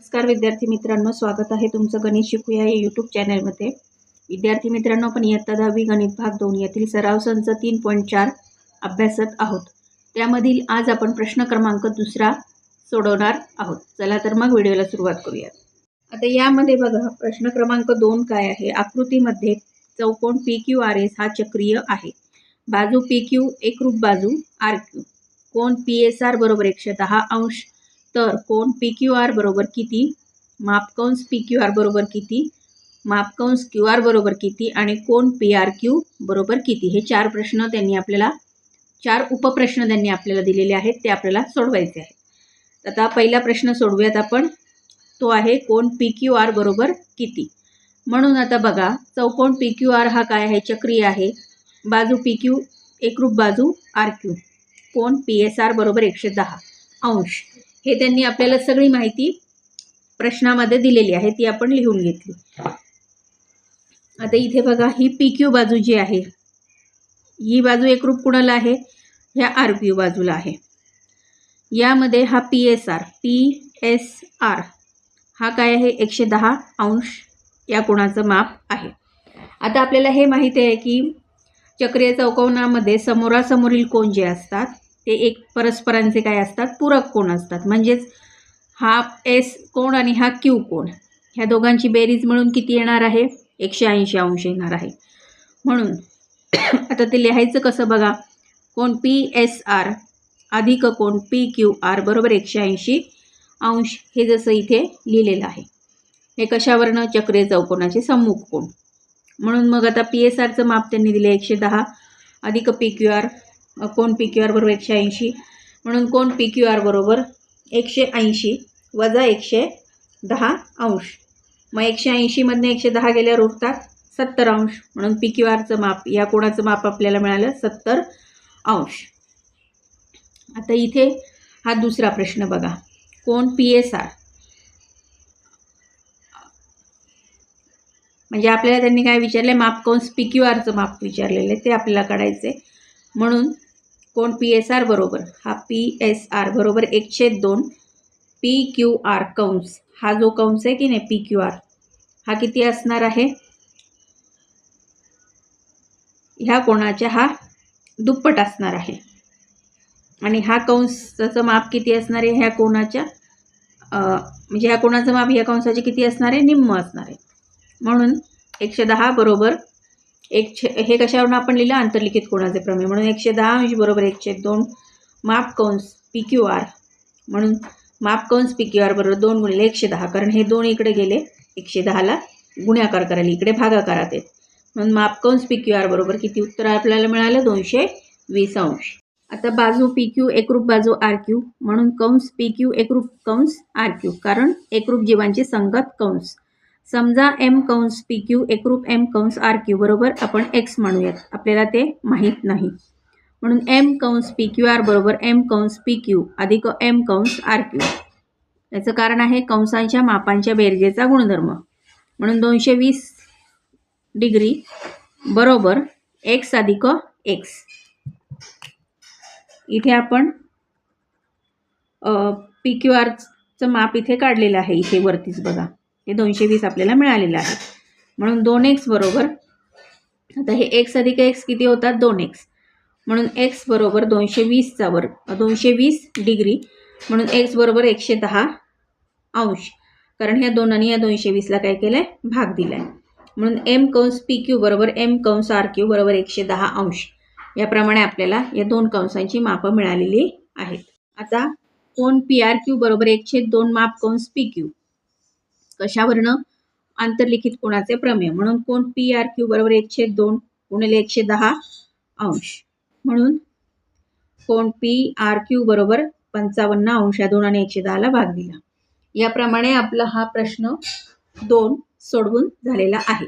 नमस्कार विद्यार्थी मित्रांनो स्वागत आहे तुमचं गणित शिकूया या यूट्यूब चॅनलमध्ये विद्यार्थी मित्रांनो आपण इयत्ता दहावी गणित भाग दोन यातील सराव संच तीन पॉईंट चार अभ्यासत आहोत. त्यामधील आज आपण प्रश्न क्रमांक दुसरा सोडवणार आहोत. चला तर मग व्हिडिओला सुरुवात करूयात. आता यामध्ये बघा प्रश्न क्रमांक दोन काय आहे? आकृतीमध्ये चौकोन पी क्यू आर एस हा चक्रीय आहे. बाजू पी क्यू एकरूप बाजू आर क्यू कोण पी एस आर बरोबर एकशे दहा अंश तर कोण पी क्यू आर बरोबर किती? मापकंस पी क्यू आर बरोबर किती? मापकंस क्यू आर बरोबर किती? आणि कोण पी आर क्यू बरोबर किती? हे चार प्रश्न त्यांनी आपल्याला चार उपप्रश्न त्यांनी आपल्याला दिलेले आहेत ते आपल्याला सोडवायचे आहेत. आता पहिला प्रश्न सोडवूयात आपण. तो आहे कोण पी क्यू आर बरोबर किती? म्हणून आता बघा चौकोन पी क्यू आर हा काय आहे? चक्रीय आहे. बाजू पी क्यू एकरूप बाजू आर क्यू कोण? पी एस आर बरोबर एकशे दहा अंश. हे त्यांनी आपल्याला सगळी माहिती प्रश्नामध्ये दिलेली आहे ती आपण लिहून घेतली. आता इथे बघा ही पी क्यू बाजू जी आहे ही बाजू एकरूप कुणाला आहे? ह्या आर क्यू बाजूला आहे. यामध्ये हा P S R P S R हा काय आहे? एकशे दहा अंश या कोणाचं माप आहे. आता आपल्याला हे माहिती आहे की चक्रीय चौकोनामध्ये समोरासमोरील कोण जे असतात ते एक परस्परांचे काय असतात? पूरक कोण असतात? म्हणजेच हा एस कोण आणि हा क्यू कोण? ह्या दोघांची बेरीज मिळून किती येणार आहे? एकशे ऐंशी अंश येणार आहे. म्हणून आता ते लिहायचं कसं बघा? कोण पी एस आर अधिक कोण पी क्यू आर बरोबर एकशे ऐंशी अंश? हे जसं इथे लिहिलेलं आहे. हे कशावरनं? चक्रीय चौकोनाचे सम्मुख कोण? म्हणून मग आता पी एस आरचं माप त्यांनी दिलं एकशे दहा अधिक पी क्यू आर कोण पी क्यू आर बरोबर एकशे ऐंशी? म्हणून कोण पी क्यू आर बरोबर एकशे ऐंशी वजा एकशे दहा अंश. मग एकशे ऐंशीमधनं एकशे दहा गेल्यावर उठतात सत्तर अंश. म्हणून पी क्यू आरचं माप या कोणाचं माप आपल्याला मिळालं? सत्तर अंश. आता इथे हा दुसरा प्रश्न बघा. कोण पी एस आर म्हणजे आपल्याला त्यांनी काय विचारले माप कंस पी क्यू आरचं माप विचारलेलं आहे ते आपल्याला काढायचे म्हणून कोण? पी एस आर बरोबर. हा पी एस आर बरोबर एकशे दोन. पी क्यू आर कंस हा जो कंस आहे की नाही? पी क्यू आर हा किती असणार आहे? ह्या कोणाच्या? हा दुप्पट असणार आहे. आणि हा कंसाचं माप किती असणार आहे? ह्या कोणाच्या? म्हणजे ह्या कोणाचं माप? ह्या कंसाचे किती असणार आहे? निम्म असणार आहे. म्हणून एकशे दहा बरोबर एक छे हे कशावरून आपण लिहिलं? आंतरलिखित कोणाचे प्रमेय? म्हणून एकशे दहा अंश बरोबर एकशे दोन माप कंस पी क्यू आर म्हणून माप कंस पी क्यू आर बरोबर दोन गुणिले एकशे दहा. कारण हे दोन इकडे गेले एकशे दहाला गुण्याकार करायला. इकडे भागाकारात आहेत. म्हणून माप कंस पी क्यू आर बरोबर किती उत्तर आपल्याला मिळालं? दोनशे वीस अंश. आता बाजू पी क्यू एकरूप बाजू आर क्यू म्हणून कंस पी क्यू एकरूप कंस आर क्यू कारण एकरूप जीवांची संगत कंस. समजा एम कंस पी क्यू एकरूप एम कंस आर क्यू बरोबर आपण एक्स म्हणूयात आपल्याला ते माहीत नाही. म्हणून एम कंस पी क्यू आर बरोबर एम कंस पी क्यू अधिक एम कंस आर क्यू याचं कारण आहे कंसांच्या मापांच्या बेरजेचा गुणधर्म. म्हणून दोनशे वीस डिग्री बरोबर एक्स अधिक एक्स इथे आपण पी क्यू आरचं माप इथे काढलेलं आहे. इथे वरतीच बघा. हे दोनशे वीस आपल्याला मिळालेलं आहे. म्हणून दोन एक्स बरोबर आता हे एक्स अधिक एक्स किती होतात? दोन एक्स म्हणून एक्स बरोबर दोनशे वीसचा वर्ग दोनशे वीस डिग्री. म्हणून एक्स बरोबर एकशे दहा अंश. कारण ह्या दोन आणि या दोनशे वीसला काय केलं आहे भाग दिला आहे म्हणून एम कंस पी क्यू बरोबर एम कंस आर क्यू बरोबर एकशे दहा अंश. याप्रमाणे आपल्याला या दोन कंसांची मापं मिळालेली आहेत. आता कोण पी आर क्यू बरोबर एकशे दोन माप कंस पी क्यू कशावरनं आंतरलिखित कोणाचे प्रमेय? म्हणून कोण पी आर क्यू बरोबर एकशे दोन गुणिले एकशे दहा अंश. म्हणून कोण पी आर क्यू बरोबर पंचावन्न अंश या दोन आणि एकशे दहाला भाग दिला. याप्रमाणे आपला हा प्रश्न दोन सोडवून झालेला आहे.